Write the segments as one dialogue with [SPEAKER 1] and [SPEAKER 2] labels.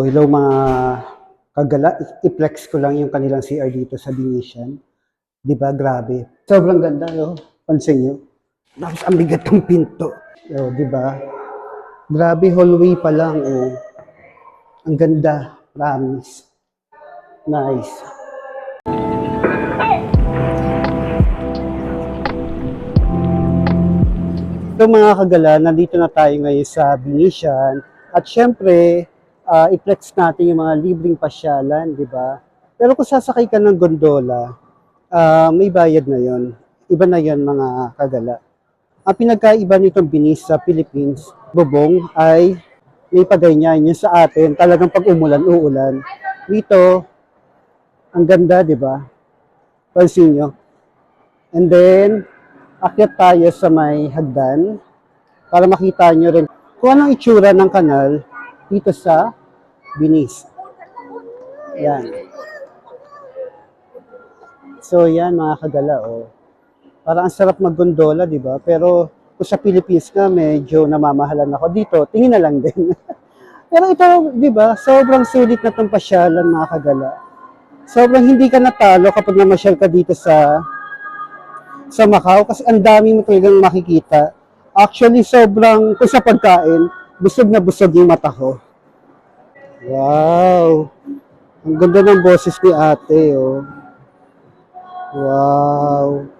[SPEAKER 1] Hello mga kagala, i-flex ko lang yung kanilang CR dito sa Venetian. Di ba? Grabe. Sobrang ganda, yo. Pansin nyo. Tapos ang bigat ng pinto. Yo, di ba? Grabe, hallway pa lang, oh. Ang ganda. Promise. Nice. So mga kagala, nandito na tayo ngayon sa Venetian. At syempre, ah, i-flex natin yung mga libreng pasyalan, di ba? Pero kung sasakay ka ng gondola, ah, may bayad na yon. Iba na yon mga kagala. Ang pinagkaiba nitong binis sa Philippines, bubong, ay may paganyan. Yung sa atin, talagang pag umulan, uulan. Dito, ang ganda, di ba? Pansin nyo. And then, akyat tayo sa may hagdan para makita nyo rin kung anong itsura ng kanal dito sa Binis. Yan. So yan mga kagala oh. Parang ang sarap maggondola, di ba? Pero kung sa Philippines nga medyo namamahalan ako dito, tingin na lang din. Pero ito, di ba? Sobrang sulit na itong pasyalan mga kagala. Sobrang hindi ka natalo kapag namasyal ka dito sa sa Macau kasi ang dami mo talagang makikita. Actually, sobrang, kung sa pagkain, busog na busog yung mata ko. Wow! Ang ganda ng boses ni ate, oh. Wow!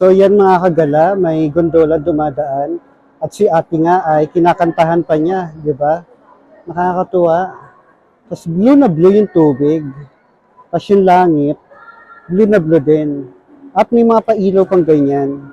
[SPEAKER 1] So yan mga kagala, may gondola dumadaan at si ate nga ay kinakantahan pa niya, di ba? Nakakatuwa. Tapos blue na blue yung tubig. Tapos yung langit, blue na blue din. At may mga pailaw pang ganyan.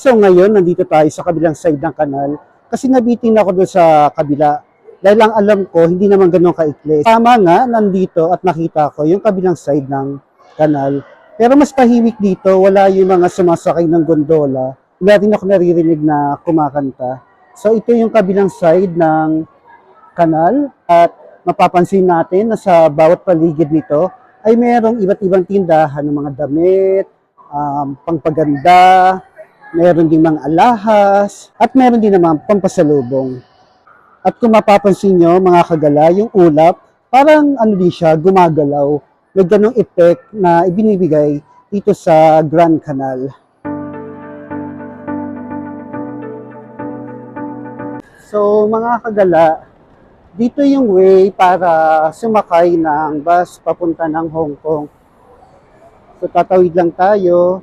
[SPEAKER 1] So ngayon, nandito tayo sa kabilang side ng kanal kasi nabitin ako doon sa kabila. Dahil ang alam ko, hindi naman ganun kaikli. Tama nga, nandito at nakita ko yung kabilang side ng kanal. Pero mas tahimik dito, wala yung mga sumasakay ng gondola. Wala din ako naririnig na kumakanta. So ito yung kabilang side ng kanal at mapapansin natin na sa bawat paligid nito ay merong iba't ibang tindahan ng mga damit, um, pangpaganda, meron din mga alahas, at meron din naman pampasalubong. At kung mapapansin nyo, mga kagala, yung ulap, parang ano din siya, gumagalaw. May ganong effect na ibinibigay dito sa Grand Canal. So mga kagala, dito yung way para sumakay ng bus papunta ng Hong Kong. So tatawid lang tayo.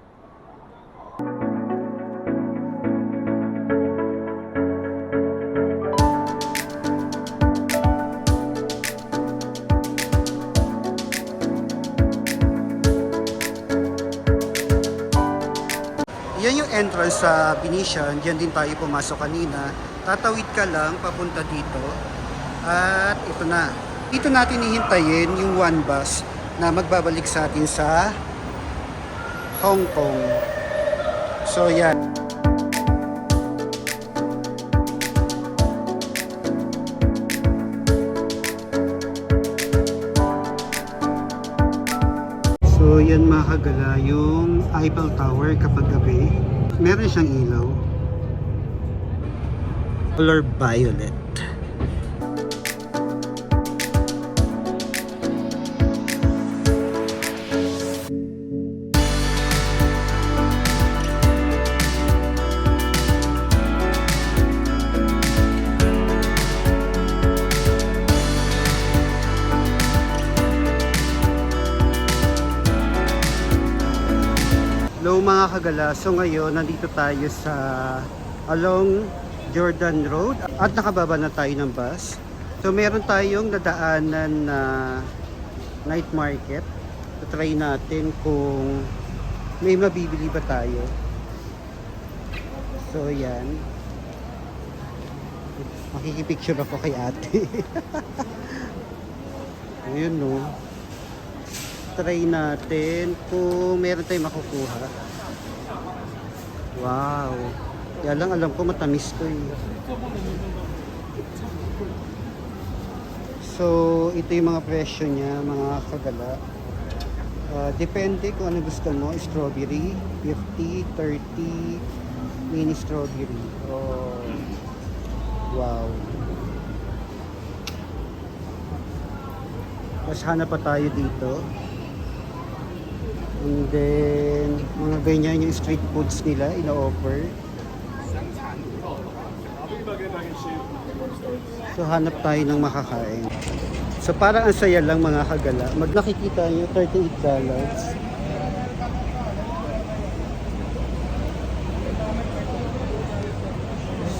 [SPEAKER 1] Entrance sa Venetian. Diyan din tayo pumasok kanina. Tatawid ka lang papunta dito. At ito na. Dito natin ihintayin yung one bus na magbabalik sa atin sa Hong Kong. So yan. So yan mga kagala, yung Eiffel Tower kapag gabi, meron siyang ilaw. Color violet. Hello mga kagala, so ngayon nandito tayo sa along Jordan Road at nakababa na tayo ng bus. So meron tayong nadaanan na night market. So try natin kung may mabibili ba tayo. So yan. Makikipicture ako kay ate. Ayun no. Try natin kung meron tayong makukuha. Wow. Kaya lang alam ko matamis to eh. So, ito yung mga presyo niya, mga kagala. Ah, depende kung ano gusto mo. Strawberry, 50, 30, mini strawberry. Oh, wow. Tapos hanap pa tayo dito. And then, mga ganyan yung street foods nila, ina-offer. So, hanap tayo ng makakain. So, parang ang saya lang mga kagala. Mag nakikita nyo, 38 dollars.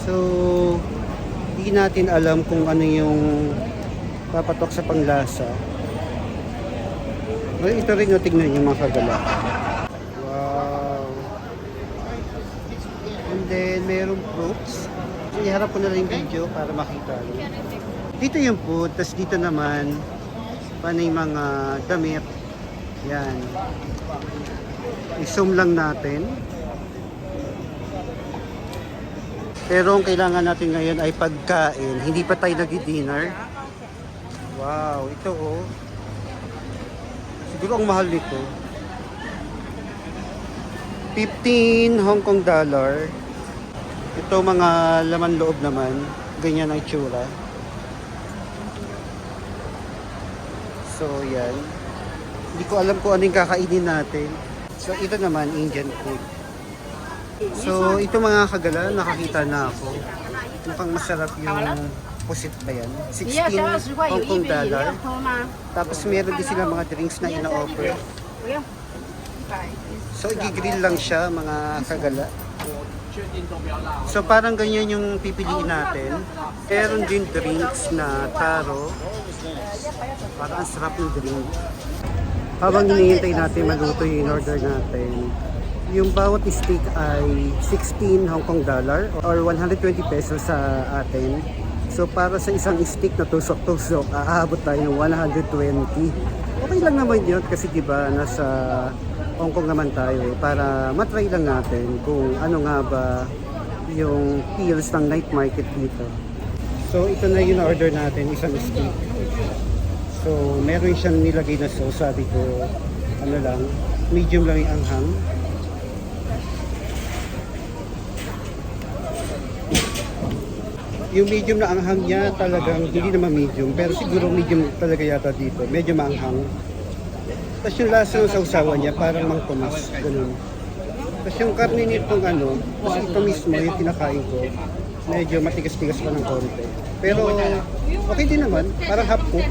[SPEAKER 1] So, hindi natin alam kung ano yung papatok sa panglasa. Well, ito rin yung tignan yung mga kagala. Wow. And then, merong fruits. Iharap ko na yung video para makita. Dito yung food, tapos dito naman, paano yung mga damit. Yan. I-zoom lang natin. Pero ang kailangan natin ngayon ay pagkain. Hindi pa tayo nag-dinner. Wow, ito oh. Siguro ang mahal nito. 15 Hong Kong dollar. Ito mga laman loob naman. Ganyan ang itsura. So, yan. Hindi ko alam kung anong kakainin natin. So, ito naman, Indian food. So, ito mga kagala, nakakita na ako. Mukhang masarap yung deposit ba yan? 16
[SPEAKER 2] Yes,
[SPEAKER 1] Hong Kong dollar.
[SPEAKER 2] left home. ah.
[SPEAKER 1] Tapos meron din sila mga drinks na
[SPEAKER 2] ino-offer. Kuya, bye.
[SPEAKER 1] So, i-grill lang siya mga kagala. So, parang ganyan yung pipiliin natin. Meron din drinks na taro. Parang ang sarap ng drink. Habang hinihintay natin maluto yung order natin, yung bawat steak ay 16 Hong Kong dollar or 120 pesos sa atin. So para sa isang stick na tusok-tusok, aabot tayo ng 120. Okay lang naman yun kasi 'di ba nasa Hong Kong naman tayo eh, para matry lang natin kung ano nga ba yung feels ng night market dito. So ito na yung order natin, isang steak. So meron siyang nilagay na sauce, sabi ko ano lang, medium lang yung anghang. Yung medium na anghang niya talagang hindi naman medium, pero siguro medium talaga yata dito. Medyo maanghang. Tapos yung lasa ng sausawan niya parang mangkumas, ganun. Tapos yung karne nitong ano, tapos ito mismo yung kinakain ko, medyo matigas-tigas pa ng konti. Pero okay din naman, parang half cook.